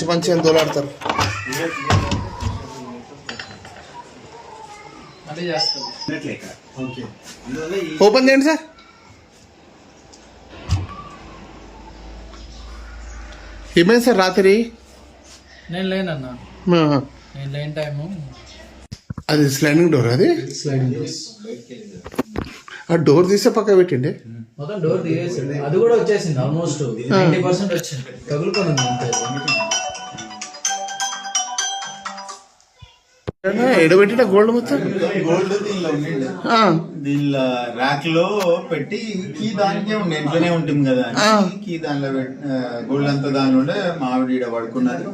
మంచి మంచి అని తోలాడతారు అంటే చేస్తాం ఓపెన్ చేయండి సార్ ఏమైంది సార్ రాత్రి నేను లేనన్నా నేను లేని టైము అది స్లైడింగ్ డోర్ అది స్లైడింగ్ డోర్స్ ఆ డోర్ తీసే పక్క పెట్టండి మొత్తం డోర్ తీసేసింది అది కూడా వచ్చేసింది ఆల్మోస్ట్ నైన్టీ పర్సెంట్ వచ్చింది. తగులుకొని ఉంది ఎడబెట్టిన గోల్డ్ మొత్తం? గోల్డ్ దీనిలో ఉండింది ఆ, దీనిలో ర్యాక్లో పెట్టి కీ దానికే ఉండే ఇంట్లోనే ఉంటుంది కదా. కీ దానిలో గోల్డ్ అంతా దానిలో ఉండే మా ఆవిడ ఈడ పడుకున్నది.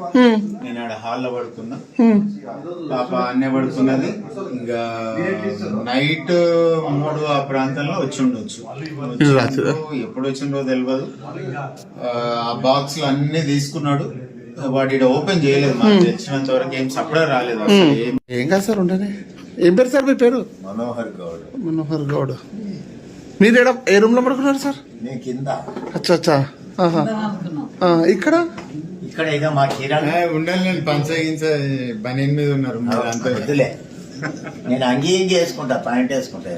నేను ఆడ హాల్లో పడుకున్నా. పాప అన్నే పడుకున్నది. ఇంకా నైట్ మూడు ఆ ప్రాంతంలో వచ్చి ఉండొచ్చు? ఎప్పుడు వచ్చిండో తెలియదు ఆ, ఆ బాక్స్ అన్ని తీసుకున్నాడు. వాడు ఓపెన్ చేయలేదు మాకు తెలిసినంత వరకు ఏం సప్లై రాలేదు అసలు ఏం ఏం కాదు సార్ ఉండని. ఏం పేరు సార్ మీ పేరు? మనోహర్ గౌడ్. మనోహర్ గౌడ్. మీరు ఎడ ఏ రూమ్లో పడుకున్నారు సార్? నేను కింద. అచ్చా అచ్చా. ఆహా. ఆ, ఇక్కడ? ఇక్కడ ఇక మా కిరణ్. ఉండాలి నేను పంచగించ బనీన్ మీద ఉన్నారు మీరు అంతా. వద్దులే. నేను అంగీ ఇంగి వేసుకుంటా ప్యాంట్ వేసుకుంటా.